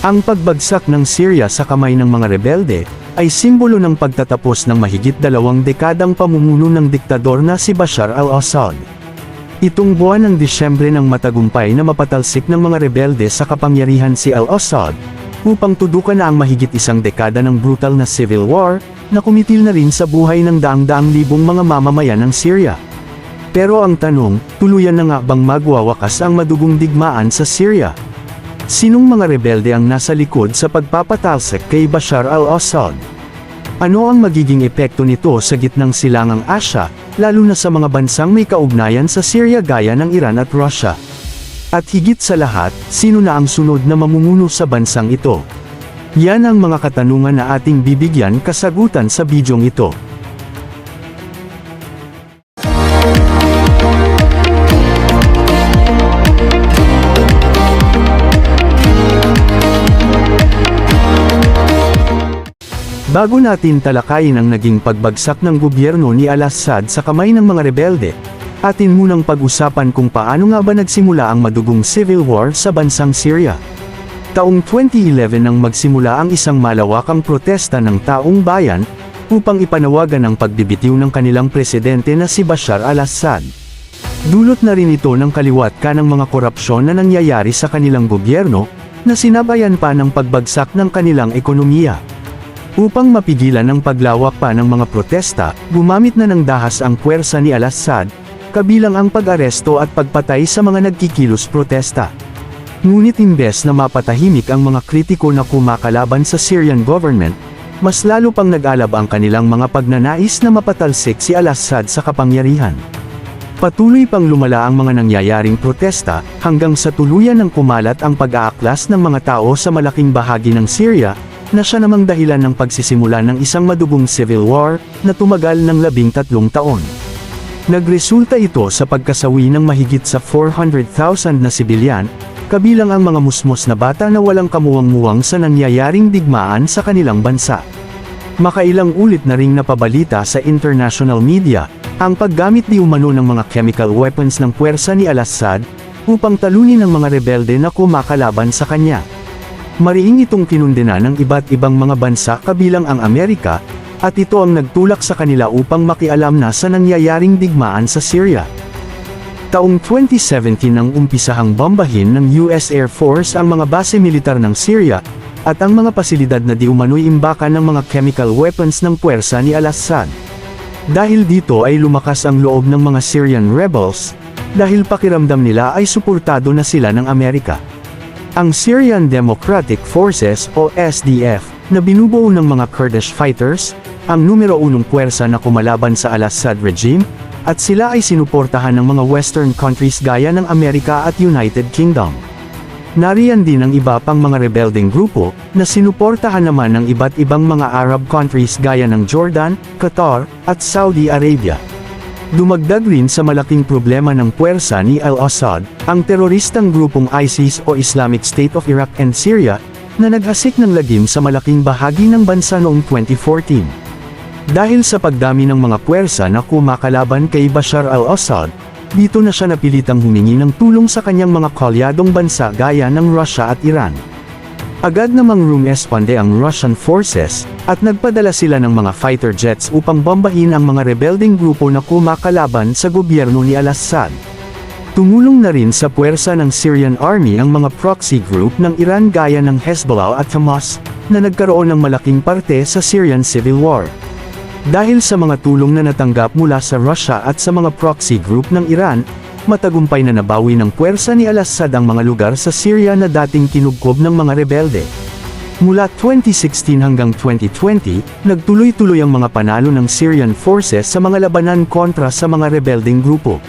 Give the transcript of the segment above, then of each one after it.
Ang pagbagsak ng Syria sa kamay ng mga rebelde, ay simbolo ng pagtatapos ng mahigit dalawang dekadang pamumuno ng diktador na si Bashar al-Assad. Itong buwan ng Disyembre ng matagumpay na mapatalsik ng mga rebelde sa kapangyarihan si al-Assad, upang tudukan na ang mahigit isang dekada ng brutal na civil war, na kumitil na rin sa buhay ng daang-daang libong mga mamamayan ng Syria. Pero ang tanong, tuluyan na nga bang magwawakas ang madugong digmaan sa Syria? Sinong mga rebelde ang nasa likod sa pagpapatalsik kay Bashar al-Assad? Ano ang magiging epekto nito sa gitnang silangang Asya, lalo na sa mga bansang may kaugnayan sa Syria gaya ng Iran at Russia? At higit sa lahat, sino na ang sunod na mamumuno sa bansang ito? Yan ang mga katanungan na ating bibigyan kasagutan sa bidyong ito. Bago natin talakayin ang naging pagbagsak ng gobyerno ni Al-Assad sa kamay ng mga rebelde, atin munang pag-usapan kung paano nga ba nagsimula ang madugong civil war sa bansang Syria. Taong 2011 nang magsimula ang isang malawakang protesta ng taong bayan, upang ipanawagan ang pagbibitiw ng kanilang presidente na si Bashar al-Assad. Dulot na rin ito ng kaliwat ka ng mga korupsyon na nangyayari sa kanilang gobyerno, na sinabayan pa ng pagbagsak ng kanilang ekonomiya. Upang mapigilan ang paglawak pa ng mga protesta, gumamit na ng dahas ang puwersa ni Al-Assad, kabilang ang pag-aresto at pagpatay sa mga nagkikilos protesta. Ngunit imbes na mapatahimik ang mga kritiko na kumakalaban sa Syrian government, mas lalo pang nag-alab ang kanilang mga pagnanais na mapatalsik si Al-Assad sa kapangyarihan. Patuloy pang lumala ang mga nangyayaring protesta, hanggang sa tuluyan ng kumalat ang pag-aaklas ng mga tao sa malaking bahagi ng Syria, na siya namang dahilan ng pagsisimula ng isang madugong civil war, na tumagal ng labing tatlong taon. Nagresulta ito sa pagkasawi ng mahigit sa 400,000 na sibilyan, kabilang ang mga musmos na bata na walang kamuwang-muwang sa nangyayaring digmaan sa kanilang bansa. Makailang ulit na ring napabalita sa international media, ang paggamit di umano ng mga chemical weapons ng puwersa ni Al-Assad, upang talunin ang mga rebelde na kumakalaban sa kanya. Mariing itong kinundena ng iba't ibang mga bansa kabilang ang Amerika, at ito ang nagtulak sa kanila upang makialam na sa nangyayaring digmaan sa Syria. Taong 2017 nang umpisahang bombahin ng US Air Force ang mga base militar ng Syria, at ang mga pasilidad na di umano'y imbakan ng mga chemical weapons ng puwersa ni Al-Assad. Dahil dito ay lumakas ang loob ng mga Syrian rebels, dahil pakiramdam nila ay suportado na sila ng Amerika. Ang Syrian Democratic Forces o SDF, na binubuo ng mga Kurdish fighters, ang numero unong puwersa na kumalaban sa Al-Assad regime, at sila ay sinuportahan ng mga Western countries gaya ng Amerika at United Kingdom. Nariyan din ang iba pang mga rebelding grupo, na sinuportahan naman ng iba't ibang mga Arab countries gaya ng Jordan, Qatar, at Saudi Arabia. Dumagdag rin sa malaking problema ng puwersa ni Al-Assad, ang teroristang grupong ISIS o Islamic State of Iraq and Syria, na naghasik ng lagim sa malaking bahagi ng bansa noong 2014. Dahil sa pagdami ng mga puwersa na kumakalaban kay Bashar al-Assad, dito na siya napilitang humingi ng tulong sa kanyang mga kalyadong bansa gaya ng Russia at Iran. Agad namang rumesponde ang Russian forces, at nagpadala sila ng mga fighter jets upang bombahin ang mga rebelding grupo na kumakalaban sa gobyerno ni Al-Assad. Tumulong na rin sa puwersa ng Syrian Army ang mga proxy group ng Iran gaya ng Hezbollah at Hamas, na nagkaroon ng malaking parte sa Syrian Civil War. Dahil sa mga tulong na natanggap mula sa Russia at sa mga proxy group ng Iran, matagumpay na nabawi ng puwersa ni Al-Assad ang mga lugar sa Syria na dating kinugkob ng mga rebelde. Mula 2016 hanggang 2020, nagtuloy-tuloy ang mga panalo ng Syrian forces sa mga labanan kontra sa mga rebelding grupo.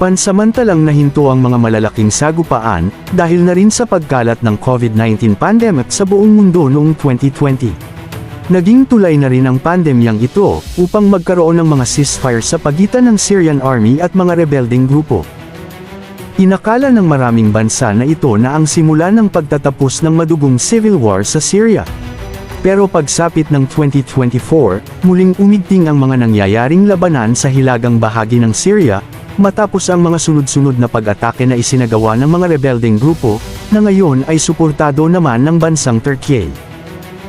Pansamantalang nahinto ang mga malalaking sagupaan, dahil na rin sa pagkalat ng COVID-19 pandemic sa buong mundo noong 2020. Naging tulay na rin ang pandemyang ito, upang magkaroon ng mga ceasefire sa pagitan ng Syrian Army at mga rebelding grupo. Inakala ng maraming bansa na ito na ang simula ng pagtatapos ng madugong civil war sa Syria. Pero pagsapit ng 2024, muling umigting ang mga nangyayaring labanan sa hilagang bahagi ng Syria, matapos ang mga sunod-sunod na pag-atake na isinagawa ng mga rebelding grupo, na ngayon ay suportado naman ng bansang Turkey.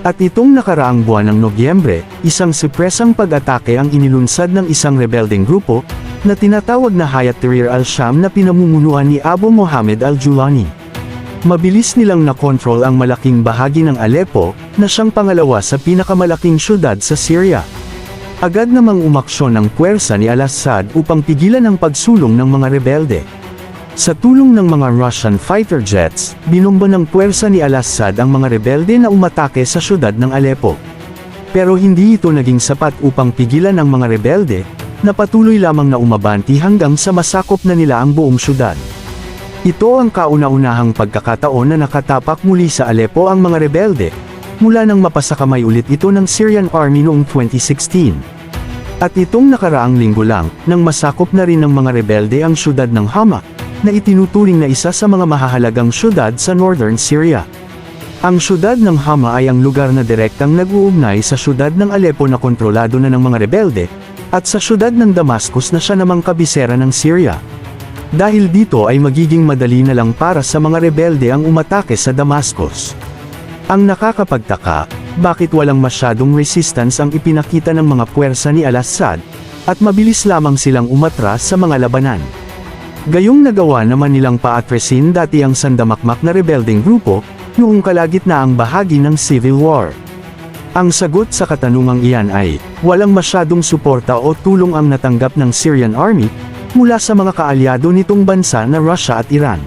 At itong nakaraang buwan ng Nobyembre, isang sipresang pag-atake ang inilunsad ng isang rebelding grupo, na tinatawag na Hayat Tahrir al-Sham na pinamumunuan ni Abu Mohammed al-Julani. Mabilis nilang nakontrol ang malaking bahagi ng Aleppo, na siyang pangalawa sa pinakamalaking syudad sa Syria. Agad namang umaksyon ang puwersa ni al-Assad upang pigilan ang pagsulong ng mga rebelde. Sa tulong ng mga Russian fighter jets, binomba ng puwersa ni al-Assad ang mga rebelde na umatake sa syudad ng Aleppo. Pero hindi ito naging sapat upang pigilan ang mga rebelde, na patuloy lamang na umabanti hanggang sa masakop na nila ang buong syudad. Ito ang kauna-unahang pagkakataon na nakatapak muli sa Aleppo ang mga rebelde, mula nang mapasakamay ulit ito ng Syrian Army noong 2016. At itong nakaraang linggo lang, nang masakop na rin ng mga rebelde ang syudad ng Hama, na itinuturing na isa sa mga mahahalagang syudad sa northern Syria. Ang syudad ng Hama ay ang lugar na direktang nag-uugnay sa syudad ng Aleppo na kontrolado na ng mga rebelde, at sa syudad ng Damascus na siya namang kabisera ng Syria. Dahil dito ay magiging madali na lang para sa mga rebelde ang umatake sa Damascus. Ang nakakapagtaka, bakit walang masyadong resistance ang ipinakita ng mga puwersa ni al-Assad, at mabilis lamang silang umatras sa mga labanan. Gayong nagawa naman nilang paatresin dati ang sandamakmak na rebelding grupo, noong kalagitnaang bahagi ng Civil War. Ang sagot sa katanungang iyan ay, walang masyadong suporta o tulong ang natanggap ng Syrian Army, mula sa mga kaalyado nitong bansa na Russia at Iran.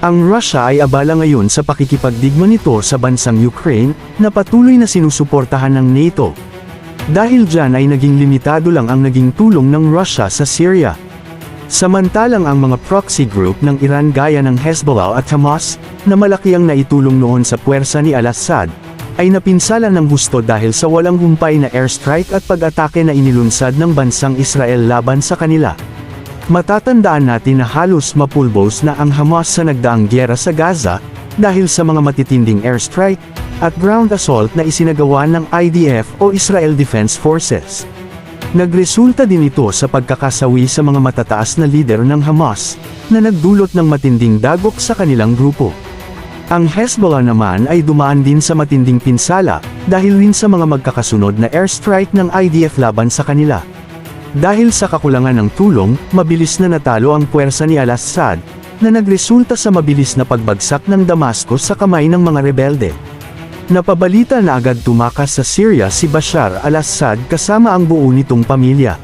Ang Russia ay abala ngayon sa pakikipagdigma nito sa bansang Ukraine, na patuloy na sinusuportahan ng NATO. Dahil dyan ay naging limitado lang ang naging tulong ng Russia sa Syria. Samantalang ang mga proxy group ng Iran gaya ng Hezbollah at Hamas, na malaki ang naitulong noon sa puwersa ni al-Assad, ay napinsala ng gusto dahil sa walang humpay na airstrike at pag-atake na inilunsad ng bansang Israel laban sa kanila. Matatandaan natin na halos mapulbos na ang Hamas sa nagdaang gyera sa Gaza, dahil sa mga matitinding airstrike, at ground assault na isinagawa ng IDF o Israel Defense Forces. Nagresulta din ito sa pagkakasawi sa mga matataas na lider ng Hamas, na nagdulot ng matinding dagok sa kanilang grupo. Ang Hezbollah naman ay dumaan din sa matinding pinsala, dahil rin sa mga magkakasunod na airstrike ng IDF laban sa kanila. Dahil sa kakulangan ng tulong, mabilis na natalo ang puwersa ni al-Assad, na nagresulta sa mabilis na pagbagsak ng Damascus sa kamay ng mga rebelde. Napabalita na agad tumakas sa Syria si Bashar al-Assad kasama ang buo nitong pamilya.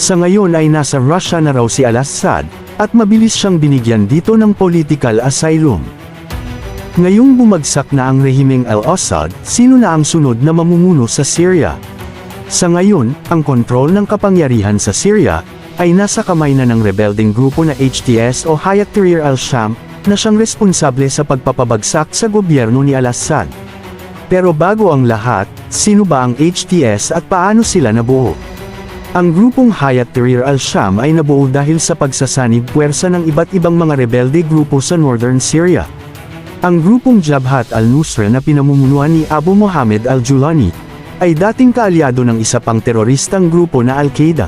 Sa ngayon ay nasa Russia na raw si al-Assad, at mabilis siyang binigyan dito ng political asylum. Ngayong bumagsak na ang rehimeng al-Assad, sino na ang sunod na mamumuno sa Syria? Sa ngayon, ang kontrol ng kapangyarihan sa Syria, ay nasa kamay na ng rebelding grupo na HTS o Hayat Tahrir al-Sham, na siyang responsable sa pagpapabagsak sa gobyerno ni al-Assad. Pero bago ang lahat, sino ba ang HTS at paano sila nabuo? Ang grupong Hayat Tahrir al-Sham ay nabuo dahil sa pagsasanib puwersa ng iba't ibang mga rebelde grupo sa northern Syria. Ang grupong Jabhat al-Nusra na pinamumunuan ni Abu Mohammed al-Julani, ay dating kaalyado ng isa pang teroristang grupo na Al-Qaeda.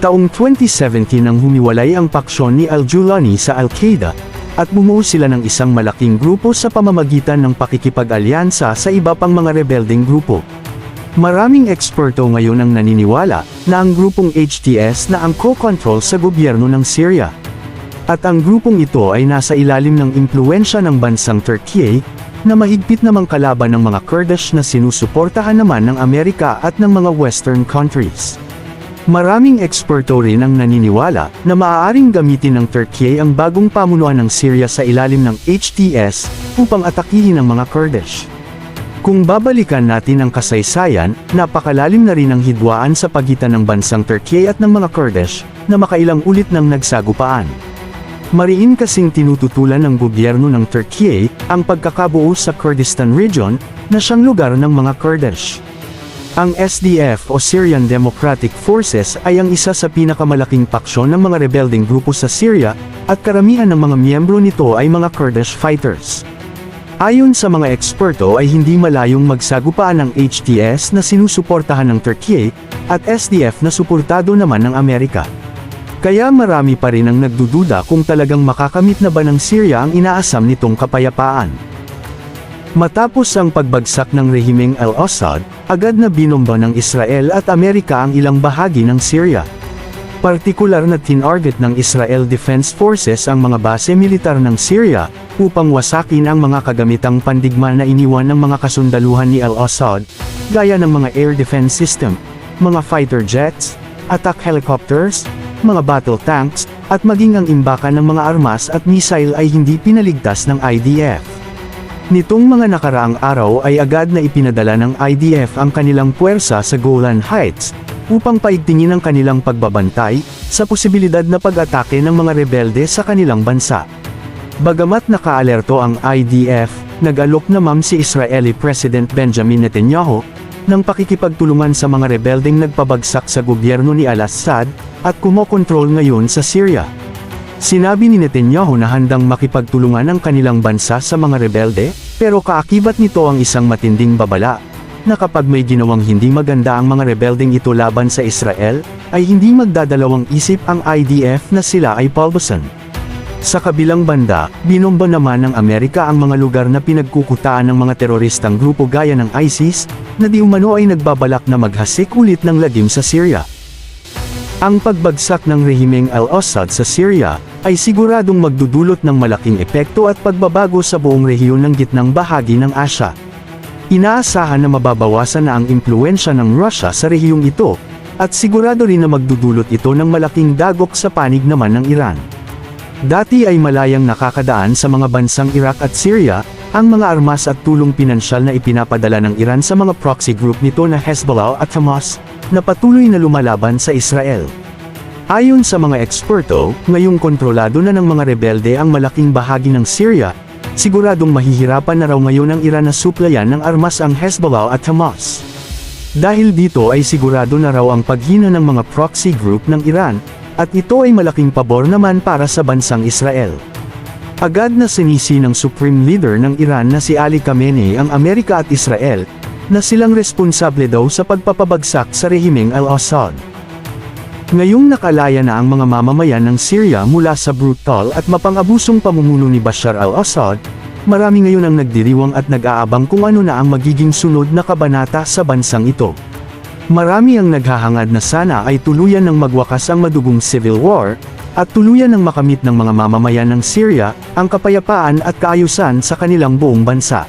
Taong 2017 nang humiwalay ang paksyon ni al-Julani sa Al-Qaeda, at bumuo sila ng isang malaking grupo sa pamamagitan ng pakikipag-alyansa sa iba pang mga rebelding grupo. Maraming eksperto ngayon ang naniniwala na ang grupong HTS na ang co-control sa gobyerno ng Syria. At ang grupong ito ay nasa ilalim ng impluensya ng bansang Turkey, na mahigpit namang kalaban ng mga Kurdish na sinusuportahan naman ng Amerika at ng mga Western countries. Maraming eksperto rin ang naniniwala na maaaring gamitin ng Turkey ang bagong pamunuan ng Syria sa ilalim ng HTS upang atakihin ang mga Kurdish. Kung babalikan natin ang kasaysayan, napakalalim na rin ang hidwaan sa pagitan ng bansang Turkey at ng mga Kurdish, na makailang ulit ng nagsagupaan. Mariin kasing tinututulan ng gobyerno ng Turkey ang pagkakabuo sa Kurdistan region na siyang lugar ng mga Kurdish. Ang SDF o Syrian Democratic Forces ay ang isa sa pinakamalaking paksyon ng mga rebelding grupo sa Syria, at karamihan ng mga miyembro nito ay mga Kurdish fighters. Ayon sa mga eksperto ay hindi malayong magsagupaan ng HTS na sinusuportahan ng Turkey, at SDF na suportado naman ng Amerika. Kaya marami pa rin ang nagdududa kung talagang makakamit na ba ng Syria ang inaasam nitong kapayapaan. Matapos ang pagbagsak ng rehimeng al-Assad, agad na binomba ng Israel at Amerika ang ilang bahagi ng Syria. Partikular na tinarget ng Israel Defense Forces ang mga base militar ng Syria, upang wasakin ang mga kagamitang pandigma na iniwan ng mga kasundaluhan ni al-Assad, gaya ng mga air defense system, mga fighter jets, attack helicopters, mga battle tanks, at maging ang imbakan ng mga armas at missile ay hindi pinaligtas ng IDF. Nitong mga nakaraang araw ay agad na ipinadala ng IDF ang kanilang puwersa sa Golan Heights, upang paigtingin ang kanilang pagbabantay, sa posibilidad na pag-atake ng mga rebelde sa kanilang bansa. Bagamat nakaalerto ang IDF, nag-alok naman si Israeli President Benjamin Netanyahu, ng pakikipagtulungan sa mga rebeldeng nagpabagsak sa gobyerno ni al-Assad, at kumokontrol ngayon sa Syria. Sinabi ni Netanyahu na handang makipagtulungan ang kanilang bansa sa mga rebelde, pero kaakibat nito ang isang matinding babala, na kapag may ginawang hindi maganda ang mga rebeldeng ito laban sa Israel, ay hindi magdadalawang isip ang IDF na sila ay palbasan. Sa kabilang banda, binomba naman ng Amerika ang mga lugar na pinagkukutaan ng mga teroristang grupo gaya ng ISIS, na di umano ay nagbabalak na maghasik ulit ng lagim sa Syria. Ang pagbagsak ng rehimeng al-Assad sa Syria, ay siguradong magdudulot ng malaking epekto at pagbabago sa buong rehiyon ng gitnang bahagi ng Asya. Inaasahan na mababawasan na ang impluensya ng Russia sa rehiyong ito, at sigurado rin na magdudulot ito ng malaking dagok sa panig naman ng Iran. Dati ay malayang nakakadaan sa mga bansang Iraq at Syria, ang mga armas at tulong pinansyal na ipinapadala ng Iran sa mga proxy group nito na Hezbollah at Hamas, na patuloy na lumalaban sa Israel. Ayon sa mga eksperto, ngayong kontrolado na ng mga rebelde ang malaking bahagi ng Syria, siguradong mahihirapan na raw ngayon ang Iran na suplayan ng armas ang Hezbollah at Hamas. Dahil dito ay sigurado na raw ang paghina ng mga proxy group ng Iran, at ito ay malaking pabor naman para sa bansang Israel. Agad na sinisi ng Supreme Leader ng Iran na si Ali Khamenei ang Amerika at Israel, na silang responsable daw sa pagpapabagsak sa rehimeng al-Assad. Ngayong nakalaya na ang mga mamamayan ng Syria mula sa brutal at mapang-abusong pamumuno ni Bashar al-Assad, marami ngayon ang nagdiriwang at nag-aabang kung ano na ang magiging sunod na kabanata sa bansang ito. Marami ang naghahangad na sana ay tuluyan ng magwakas ang madugong civil war, at tuluyan ng makamit ng mga mamamayan ng Syria, ang kapayapaan at kaayusan sa kanilang buong bansa.